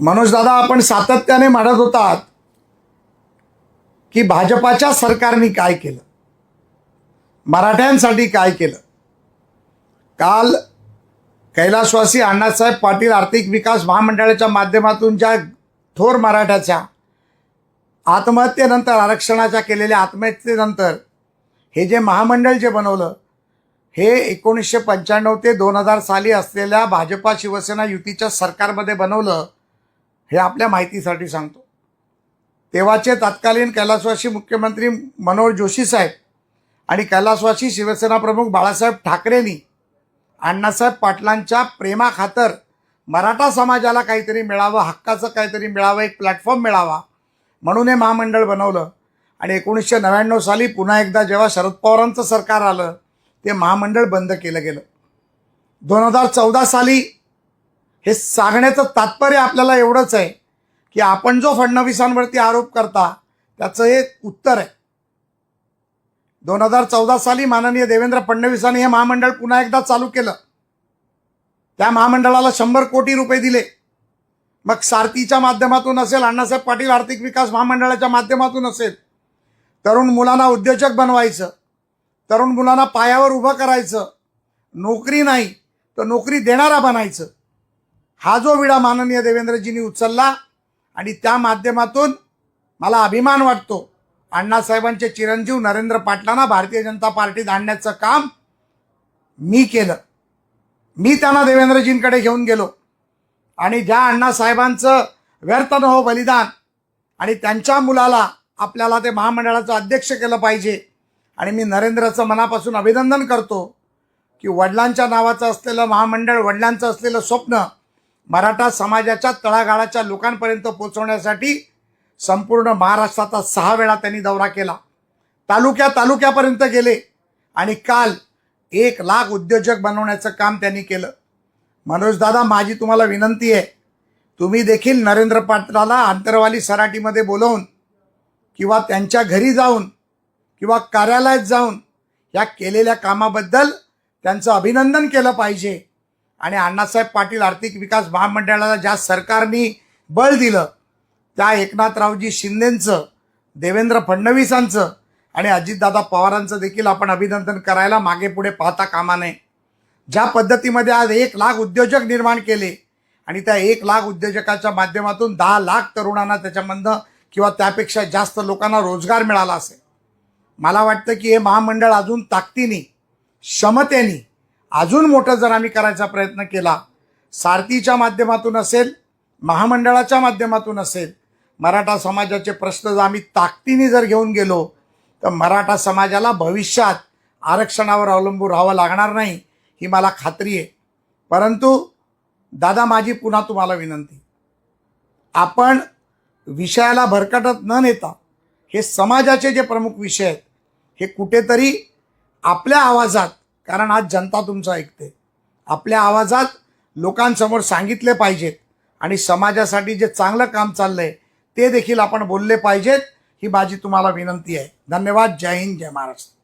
मनोज दादा आपण सातत्याने म्हणत होतात की भाजपाच्या सरकारने काय केलं? मराठ्यांसाठी काय केलं? काल कैलासवासी अण्णासाहेब पाटील आर्थिक विकास महामंडळाच्या माध्यमातून ज्या थोर मराठ्याच्या आत्महत्येनंतर आरक्षणाच्या केलेल्या आत्महत्येनंतर हे जे महामंडळ जे बनवलं हे एकोणीसशे पंच्याण्णव ते दोन हजार साली असलेल्या भाजपा शिवसेना युतीच्या सरकारमध्ये बनवलं हे आपल्या माहितीसाठी सांगतो. तेव्हाचे तत्कालीन कैलासवासी मुख्यमंत्री मनोहर जोशी साहेब आणि कैलासवासी शिवसेना प्रमुख बाळासाहेब ठाकरेंनी अण्णासाहेब पाटलांच्या प्रेमाखातर मराठा समाजाला काहीतरी मिळावं हक्काचं काहीतरी मिळावं एक प्लॅटफॉर्म मिळावा म्हणून हे महामंडळ बनवलं. आणि एकोणीसशे नव्याण्णव साली पुन्हा एकदा जेव्हा शरद पवारांचं सरकार आलं ते महामंडळ बंद केलं गेलं. दोन हजार चौदा साली हे सांगण्याचं तात्पर्य आपल्याला एवढंच आहे की आपण जो फडणवीसांवरती आरोप करता त्याचं हे उत्तर आहे. दोन हजार चौदा साली माननीय देवेंद्र फडणवीसांनी हे महामंडळ पुन्हा एकदा चालू केलं. त्या महामंडळाला शंभर कोटी रुपये दिले. मग सारथीच्या माध्यमातून असेल अण्णासाहेब पाटील आर्थिक विकास महामंडळाच्या माध्यमातून असेल तरुण मुलांना उद्योजक बनवायचं तरुण मुलांना पायावर उभं करायचं नोकरी नाही तर नोकरी देणारा बनायचं हा जो विडा माननीय देवेंद्रजींनी उचलला आणि त्या माध्यमातून मला अभिमान वाटतो. अण्णासाहेबांचे चिरंजीव नरेंद्र पाटलांना भारतीय जनता पार्टीत आणण्याचं काम मी केलं. मी त्यांना देवेंद्रजींकडे घेऊन गेलो. आणि ज्या अण्णासाहेबांचं व्यर्थ न हो बलिदान आणि त्यांच्या मुलाला आपल्याला ते महामंडळाचं अध्यक्ष केलं पाहिजे आणि मी नरेंद्रचं मनापासून अभिनंदन करतो की वडिलांच्या नावाचं असलेलं महामंडळ वडिलांचं असलेलं स्वप्न मराठा समाजाच्या तळागाळाच्या लोकांपर्यंत पोचवण्यासाठी संपूर्ण महाराष्ट्राचा सहा वेळा त्यांनी दौरा केला. तालुक्या तालुक्यापर्यंत गेले आणि काल एक लाख उद्योजक बनवण्याचं काम त्यांनी केलं. मनोजदादा माझी तुम्हाला विनंती आहे तुम्ही देखील नरेंद्र पाटलाला आंतरवाली सराटीमध्ये बोलवून किंवा त्यांच्या घरी जाऊन किंवा कार्यालयात जाऊन या केलेल्या कामाबद्दल त्यांचं अभिनंदन केलं पाहिजे. आणि अण्णासाहेब पाटील आर्थिक विकास महामंडळाला ज्या सरकारने बळ दिलं त्या एकनाथरावजी शिंदेंचं देवेंद्र फडणवीसांचं आणि अजितदादा पवारांचं देखील आपण अभिनंदन करायला मागे पुढे पाहता कामा नये. ज्या पद्धतीमध्ये आज एक लाख उद्योजक निर्माण केले आणि त्या एक लाख उद्योजकाच्या माध्यमातून दहा लाख तरुणांना त्याच्यामधनं किंवा त्यापेक्षा जास्त लोकांना रोजगार मिळाला असेल. मला वाटतं की हे महामंडळ अजून ताकदीने क्षमतेने अजून मोठं जर आम्ही करायचा प्रयत्न केला सारथीच्या माध्यमातून असेल महामंडळाच्या माध्यमातून असेल मराठा समाजाचे प्रश्न जर आम्ही ताकदीने जर घेऊन गेलो तर मराठा समाजाला भविष्यात आरक्षणावर अवलंबून राहावं लागणार नाही ही मला खात्री आहे. परंतु दादा माझी पुन्हा तुम्हाला विनंती. आपण विषयाला भरकटत न नेता हे समाजाचे जे प्रमुख विषय आहेत हे कुठेतरी आपल्या आवाजात कारण आज जनता तुमचं ऐकते. आपल्या आवाजात लोकांसमोर सांगितले पाहिजेत आणि समाजासाठी जे चांगलं काम चाललंय ते देखील आपण बोलले पाहिजेत ही माझी तुम्हाला विनंती आहे. धन्यवाद. जय हिंद जय महाराष्ट्र.